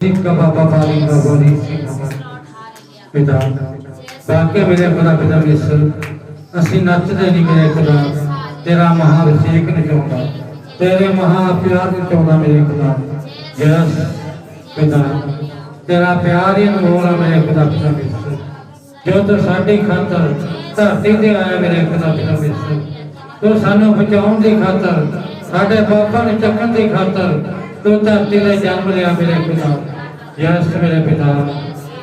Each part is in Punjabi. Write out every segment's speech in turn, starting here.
ਸਿੰਘ का बाबा बारी का बोली ਪਿਤਾ ਬਾਕੀ ਮੇਰੇ ਖੁਦਾ ਪਿਤਾ ਮਿਸਰ ਅਸੀਂ ਨੱਚਦੇ ਨਹੀਂ ਮੇਰੇ ਖੁਦਾ ਤੇਰਾ ਮਹਾ ਅਭਿਸ਼ੇਕ ਨਹੀਂ ਚਾਹੁੰਦਾ ਤੇਰੇ ਮਹਾ ਪਿਆਰ ਨਹੀਂ ਚਾਹੁੰਦਾ ਮੇਰੇ ਖੁਦਾ ਜਸ ਪਿਤਾ ਤੇਰਾ ਪਿਆਰ ਹੀ ਅਨਮੋਲ ਹੈ ਮੇਰੇ ਖੁਦਾ ਪਿਤਾ ਮਿਸਰ ਜੋ ਤੂੰ ਸਾਡੀ ਖਾਤਰ ਧਰਤੀ ਤੇ ਆਇਆ ਮੇਰੇ ਖੁਦਾ ਪਿਤਾ ਮਿਸਰ ਤੂੰ ਸਾਨੂੰ ਬਚਾਉਣ ਦੀ ਖਾਤਰ ਸਾਡੇ ਪਾਪਾਂ ਨੂੰ ਚੱਕਣ ਦੀ ਖਾਤਰ ਤੂੰ ਧਰਤੀ ਤੇ ਜਨਮ ਲਿਆ ਮੇਰੇ ਖੁਦਾ ਯਸ ਮੇਰੇ ਪਿਤਾ।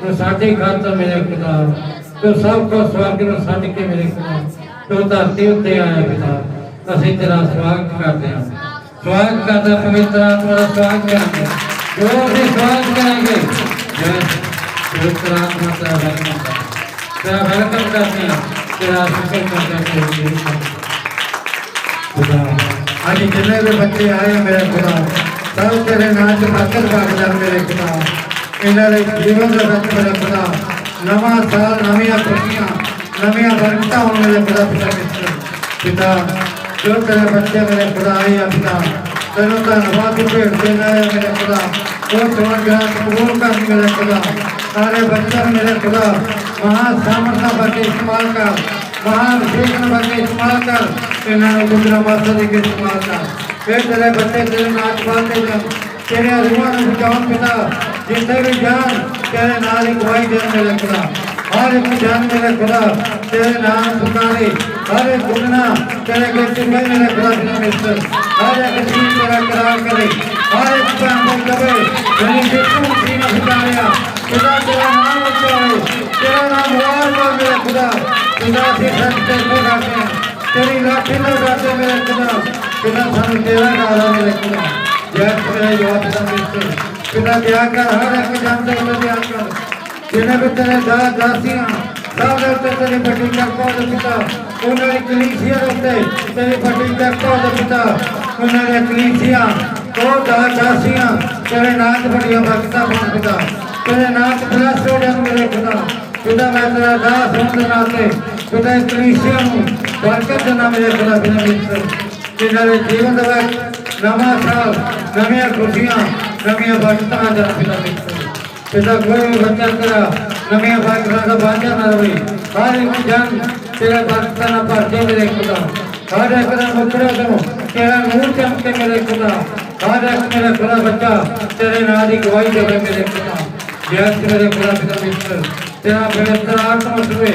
ਤੂੰ ਸਾਡੀ ਖਾਤਰ ਮੇਰੇ ਖੁਦਾ ਤੂੰ ਸਭ ਕੁਝ ਸਵਰਗ ਨੂੰ ਛੱਡ ਕੇ ਮੇਰੇ ਖੁਦਾ ਤੂੰ ਧਰਤੀ ਉੱਤੇ ਆਇਆ ਪਿਤਾ। ਅਸੀਂ ਤੇਰਾ ਸਵਾਗਤ ਕਰਦੇ ਹਾਂ। ਸਵਾਗਤ ਕਰਦਾ ਪਵਿੱਤਰ ਆਤਮਾ ਦਾ ਸਵਾਗਤ ਕਰਦੇ ਹਾਂ। ਜੋ ਅਸੀਂ ਸਵਾਗਤ ਕਰਾਂਗੇ। ਯਸ ਪਵਿੱਤਰ ਆਤਮਾ ਦਾ ਵੈਲਕਮ ਤੇਰਾ ਵੈਲਕਮ ਕਰਦੇ ਹਾਂ। ਤੇਰਾ ਸ਼ੁਕਰ ਕਰਦੇ ਹਾਂ ਖੁਦਾ ਅੱਜ ਜਿੰਨੇ ਵੀ ਬੱਚੇ ਆਏ ਮੇਰੇ ਖੁਦਾ ਸਭ ਤੇਰੇ ਨਾਂ ਚ ਬਰਕਤ ਭਾਗਦਾਰ ਮੇਰੇ ਖੁਦਾ ਇਹਨਾਂ ਦੇ ਜੀਵਨ ਦੇ ਵਿੱਚ ਮੇਰੇ ਖੁਦਾ ਨਵਾਂ ਸਾਲ, ਨਵੀਆਂ ਖੁਸ਼ੀਆਂ, ਨਵੀਆਂ ਬਰਕਤਾਂ ਹੋਣ ਮੇਰੇ ਖੁਦਾ ਪਿਤਾ ਪਿਤਾ, ਜੋ ਤੇਰੇ ਬੱਚੇ ਮੇਰੇ ਖੁਦਾ ਆਏ ਆ ਤੈਨੂੰ ਧੰਨਵਾਦ ਭੇਟ ਦੇਣਾ ਹੈ ਮੇਰੇ ਖੁਦਾ ਉਹ ਚੋਣ ਕਬੂਲ ਕਰ ਮੇਰੇ ਖੁਦਾ ਸਾਰੇ ਬੱਚੇ ਮੇਰੇ ਖੁਦਾ ਮਹਾ ਸਾਮਰਥਾ ਬਾਕੀ ਇਸਤੇਮਾਲ ਕਰ। ਮਹਾਨ ਵਿਸ਼ੇਸ਼ਣ ਬਾਕੀ ਇਸਤੇਮਾਲ ਕਰ। ਇਹਨਾਂ ਨੂੰ ਗੁਜਰਾ ਮਾਤਾ ਦੇ ਕੇ ਇਸਤੇਮਾਲ ਕਰ। ਫਿਰ ਤੇਰੇ ਬੱਚੇ ਤੇਰੇ ਨਾਚ ਪਾਉਂਦੇ ਜਾਣ ਤੇਰੇ ਰੂਹਾਂ ਨੂੰ ਬਚਾਉਣ ਪਿਤਾ ਜਿੱਥੇ ਵੀ ਜਾਣ ਤੇਰੇ ਨਾਲ ਹੀ ਗਵਾਹੀ ਦੇਣ ਮੇਰੇ ਖੁਦਾ ਹਰ ਇੱਕ ਜਾਨ ਮੇਰੇ ਖੁਦਾ ਤੇਰੇ ਨਾਮ ਪੁਕਾਰੇ ਹਰ ਇੱਕ ਗੁਨਾ ਤੇਰੇ ਕੋਲ ਮੈਂ ਮੇਰੇ ਖੁਦਾ ਬਿਨਾ ਮਿਸਰ ਹਰ ਇੱਕ ਚੀਜ਼ ਤੇਰਾ ਕਰਾਰ ਕਰੇ ਹਰ ਇੱਕ ਕੰਮ ਕਰੇ ਜਿਹੜੀ ਜਿੱਤੂ ਸੀ ਨਾ ਪੁਕਾਰਿਆ ਖੁਦਾ ਤੇਰਾ ਨਾਮ ਉਚਾਰੇ ਤੇਰਾ ਨਾਮ ਵਾਰ ਵਾਰ ਮੇਰੇ ਖੁਦਾ ਖੁਦਾ ਸੇ ਸੱਚ ਤੇ ਕਰਦੇ ਹਾਂ ਤੇਰੀ ਲਾਠੀ ਨਾਲ ਕਰਦੇ ਮੇਰੇ ਖੁਦਾ ਖੁਦਾ ਸਾਨੂੰ ਤੇਰਾ ਨਾਮ ਆ ਮੇਰੇ ਖੁਦਾ ਜੈ ਤੇਰੇ ਜਵਾਬ ਦਾ ਮਿਸਰ ਖੁਦਾ ਦਿਆ ਕਰ ਹਰ ਇੱਕ ਜਨ ਦੇ ਉੱਤੇ ਦਿਆ ਕਰ ਜਿਨ੍ਹਾਂ ਵਿੱਚ ਤੇਰੇ ਦਾ ਦਾਸੀਆਂ ਸਭ ਦੇ ਉੱਤੇ ਤੇਰੀ ਵੱਡੀ ਕਿਰਪਾ ਦੇ ਪਿਤਾ। ਉਹਨਾਂ ਦੀ ਕਲੀਸਿਆ ਦੇ ਉੱਤੇ ਤੇਰੀ ਵੱਡੀ ਕਿਰਪਾ ਦੇ ਪਿਤਾ। ਉਹਨਾਂ ਦੀਆਂ ਕਲੀਸਿਆ, ਉਹ ਦਾ ਦਾਸੀਆਂ ਤੇਰੇ ਨਾਂ ਤੇ ਵੱਡੀਆਂ ਬਰਕਤਾਂ ਬਣ ਪਿਤਾ ਤੇਰੇ ਨਾਂ ਤੇ ਬਲਸ ਹੋ ਜਾਣ ਮੇਰੇ ਖੁਦਾ। ਖੁਦਾ ਮੈਂ ਤੇਰਾ ਦਾਸ ਹੋਣ ਦੇ ਨਾਤੇ ਖੁਦਾ ਇਸ ਕਲੀਸਿਆ ਨੂੰ ਬਰਕਤ ਦੇਣਾ ਮੇਰੇ ਖੁਦਾ ਬਿਨਾਂ ਮਿੱਤਰ। ਜਿਨ੍ਹਾਂ ਦੇ ਜੀਵਨ ਦੇ ਵਿੱਚ ਨਵਾਂ ਸਾਲ, ਨਵੀਆਂ ਖੁਸ਼ੀਆਂ, ਨਵੀਆਂ ਬਰਕਤਾਂ ਦਾ ਪਿਤਾ ਮਿੱਤਰ ਪਿਤਾ ਕੋਈ ਵੀ ਬੱਚਾ ਤੇਰਾ ਨਵੀਆਂ ਬਾਤਾਂ ਦਾ ਬਾਝਾ ਨਾ ਰਵੇ ਹਰ ਇੱਕ ਜਨ ਤੇਰਾ ਬਰਕਤਾਂ ਨਾਲ ਭਰ ਦੇ ਮੇਰੇ ਖੁਦਾ ਹਰ ਇੱਕ ਦਾ ਮੁਕਰਾ ਤੋਂ, ਤੇਰਾ ਨੂਰ ਚਮਕੇ ਮੇਰੇ ਖੁਦਾ ਹਰ ਇੱਕ ਮੇਰਾ ਖੁਦਾ ਬੱਚਾ, ਤੇਰੇ ਨਾਂ ਦੀ ਗਵਾਹੀ ਦੇਵੇ ਮੇਰੇ ਖੁਦਾ ਜੈ ਤੇਰੇ ਖੁਦਾ ਪਿਤਾ ਮਿੱਤਰ, ਤੇਰਾ ਪਵਿੱਤਰ ਆਤਮਾ ਸੁਵੇ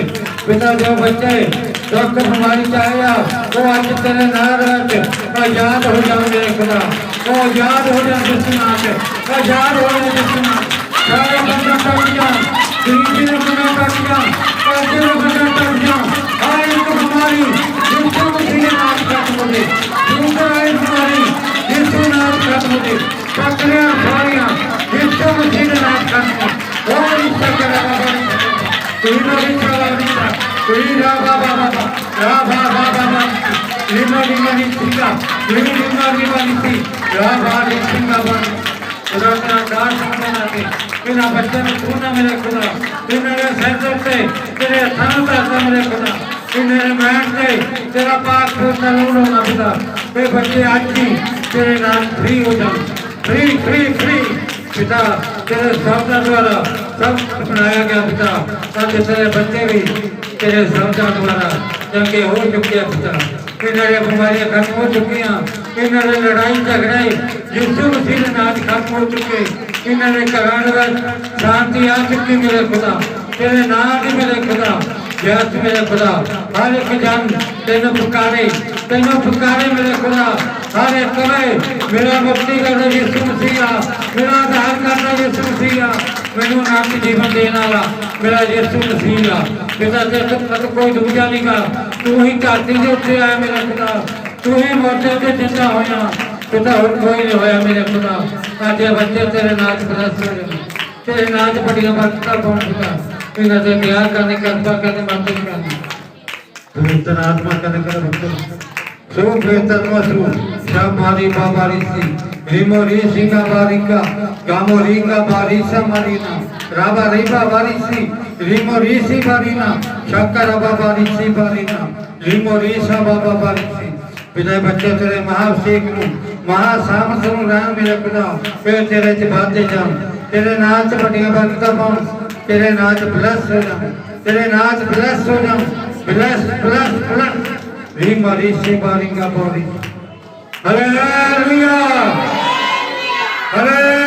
ਪਿਤਾ ਜੋ ਬੱਚੇ ਦੁੱਖ ਬਿਮਾਰੀ ਚ ਆਇਆ ਉਹ ਅੱਜ ਤੇਰੇ ਨਾਂ ਵਿੱਚ ਆਜ਼ਾਦ ਹੋ ਜਾਣ ਮੇਰੇ ਖੁਦਾ ਉਹ ਆਜ਼ਾਦ ਹੋ ਜਾਣ ਜਿਸ ਨਾਂ ਤੇ ਆਜ਼ਾਦ ਹੋ ਜਾਣ ਜਿਸ ਨਾਂ ਸਾਰੇ ਬੰਦਾਂ ਟੱਟੀਆਂ ਗਰੀਬੀ ਨੂੰ ਬੰਦਾਂ ਟੱਟੀਆਂ ਕਾਜੇ ਨੂੰ ਬੰਦਾਂ ਟੱਟੀਆਂ ਹਰ ਇੱਕ ਬਿਮਾਰੀ ਜਿਸੋਂ ਮਸੀਹ ਨਾਮ ਖਤਮ ਹੋ ਗਈ ਜਿੰਦਾ ਆਈ ਬਿਮਾਰੀ ਜਿਸੋਂ ਨਾਮ ਖਤਮ ਹੋ ਗਈ ਪਕੜਿਆ ਸਾਰੀਆਂ ਜਿਸੋਂ ਮਸੀਹ ਨਾਮ ਖਤਮ ਹੋ ਹੋਰ ਇਸ ਤਰ੍ਹਾਂ ਬਾਬਾ ਕੋਈ ਨਾ ਵੀ ਚਲਾ ਦਿੱਤਾ ਕੋਈ ਰਾ ਬਾਬਾ ਬਾਬਾ ਰਾ ਬਾਬਾ ਬਾਬਾ ਲੀਨਾ ਲੀਨਾ ਨੀ ਸਿੰਘਾ ਲੀਨਾ ਲੀਨਾ ਲੀਨਾ ਨੀ ਸੀ ਰਾ ਬਾਬਾ ਨੀ ਸਿੰਘਾ ਬਾਬਾ ਖੁਦਾ ਤੇਰਾ ਦਾਸ ਸਮਝੇ ਨਾ ਇਹਨਾਂ ਬੱਚਿਆਂ ਨੂੰ ਤੂੰ ਮੇਰੇ ਖੁਦਾ ਇਹਨਾਂ ਦੇ ਸਿਰ ਦੇ ਉੱਤੇ ਤੇਰੇ ਹੱਥਾਂ ਨੂੰ ਮੇਰੇ ਖੁਦਾ ਇਹਨਾਂ ਦੇ ਮੈਟ ਤੇ ਤੇਰਾ ਪਾਕ ਫੁਰਨਾ ਨੂਰ ਹੋਣਾ ਪਿਤਾ ਇਹ ਬੱਚੇ ਅੱਜ ਹੀ ਤੇਰੇ ਨਾਲ ਫ੍ਰੀ ਹੋ ਜਾਣ ਫ੍ਰੀ ਫ੍ਰੀ ਫ੍ਰੀ ਪਿਤਾ ਤੇਰੇ ਸ਼ਬਦਾਂ ਦੁਆਰਾ ਸਭ ਬਣਾਇਆ ਗਿਆ ਪਿਤਾ। ਤਾਂ ਤੇਰੇ ਬੱਚੇ ਵੀ ਤੇਰੇ ਸ਼ਬਦਾਂ ਦੁਆਰਾ ਚੰਗੇ ਹੋ ਚੁੱਕੇ ਆ ਇਹਨਾਂ ਦੀਆਂ ਬਿਮਾਰੀਆਂ ਖਤਮ ਹੋ ਚੁੱਕੀਆਂ। ਇਹਨਾਂ ਦੇ ਲੜਾਈ ਝਗੜੇ ਯਿਸੂ ਮਸੀਹ ਦੇ ਨਾਮ ਖਤਮ ਹੋ ਚੁੱਕੇ। ਇਹਨਾਂ ਦੇ ਘਰਾਂ ਦੇ ਵਿੱਚ ਸ਼ਾਂਤੀ ਆ ਚੁੱਕੀ ਮੇਰੇ ਖੁਦਾ। ਤੇਰੇ ਨਾਮ ਦੀ ਮੇਰੇ ਖੁਦਾ। ਜੈਸ ਮੇਰੇ ਖੁਦਾ ਹਰ ਇੱਕ ਤੈਨੂੰ ਪੁਕਾਰੇ ਤੈਨੂੰ ਪੁਕਾਰੇ ਮੇਰੇ ਖੁਦਾ ਹਰ ਇੱਕ ਮੇਰਾ ਮੁਕਤੀ ਕਰਦਾ ਯਿਸੂ ਮਸੀਹ, ਮੇਰਾ ਆਧਾਰ ਕਰਦਾ ਯਿਸੂ ਮਸੀਹ, ਮੈਨੂੰ ਨਾਮ ਜੀਵਨ ਦੇਣ ਵਾਲਾ, ਮੇਰਾ ਯਿਸੂ ਮਸੀਹ। ਪਿਤਾ ਤੇ ਤੱਕ ਕੋਈ ਦੂਜਾ ਨਹੀਂ ਗਾ। ਤੂੰ ਹੀ ਧਰਤੀ ਦੇ ਉੱਤੇ ਆਇਆ ਮੇਰਾ ਖੁਦਾ ਤੂੰ ਹੀ ਮੋਟੇ ਤੇ ਜਿੰਦਾ ਹੋਇਆ, ਪਿਤਾ ਹੋਰ ਕੋਈ ਨਹੀਂ ਹੋਇਆ ਮੇਰੇ ਖੁਦਾ ਅੱਜ ਬੱਚੇ ਤੇਰੇ ਨਾਂ ਚ ਹੋ ਤੇਰੇ ਨਾਂ ਬੜੀਆਂ ਬਰਕਤਾਂ ਪਾਉਣ ਪਿਤਾ। ਇਹਨਾਂ ਦੇ ਪਿਆਰ ਕਰਨੇ ਕਿਰਪਾ ਕਰਨੇ ਮਦਦ ਕਰਨੀ। ਪਵਿੱਤਰ ਆਤਮਾ ਕਦੇ ਕਰ ਬੱਚੋ ਸੋ ਪਵਿੱਤਰ ਮਸੂ ਸ਼ਾਮਾਰੀ ਬਾਬਾਰੀ ਸੀ। ਰੀਮੋ ਰੀ ਸਿੰਘਾ ਬਾਰਿਕਾ ਗਾਮੋ ਰੀਗਾ ਬਾਰਿਸਾ ਮਾਰੀਨਾ ਰਾਬਾ ਰੀਬਾ ਬਾਰਿਸੀ ਰੀਮੋ ਰੀਸੀ ਬਾਰੀਨਾ ਸ਼ੱਕਰ ਰਾਬਾ ਬਾਰਿਸੀ ਬਾਰੀਨਾ ਰੀਮੋ ਰੀਸਾ ਬਾਬਾ ਬਾਰਿਸੀ ਪਿਤਾ ਬੱਚੇ ਤੇਰੇ ਮਹਾਭਿਸ਼ੇਕ ਨੂੰ ਮਹਾ ਸਾਮਰਥ ਨੂੰ ਰਾਮ ਮੇਰੇ ਪਿਤਾ। ਫਿਰ ਤੇਰੇ ਚ ਬਾਦੇ ਜਾਣ। ਤੇਰੇ ਨਾਂ 'ਚ ਵੱਡੀਆਂ ਬਰਕਤਾਂ ਪਾਉਣ। ਤੇਰੇ ਨਾਂ 'ਚ ਬਲੈਸ ਹੋ ਜਾ ਤੇਰੇ ਨਾਂ 'ਚ ਬਲੈਸ ਹੋ ਜਾ ਬਲੈਸ ਬਲੈਸ ਬਲੈਸ ਵੀ ਮਾਰੀ ਸੇ ਬਾਰਿੰਗਾ ਪੌੜੀ ਹਾਲੇਲੂਇਆ ਹਾਲੇਲੂਇਆ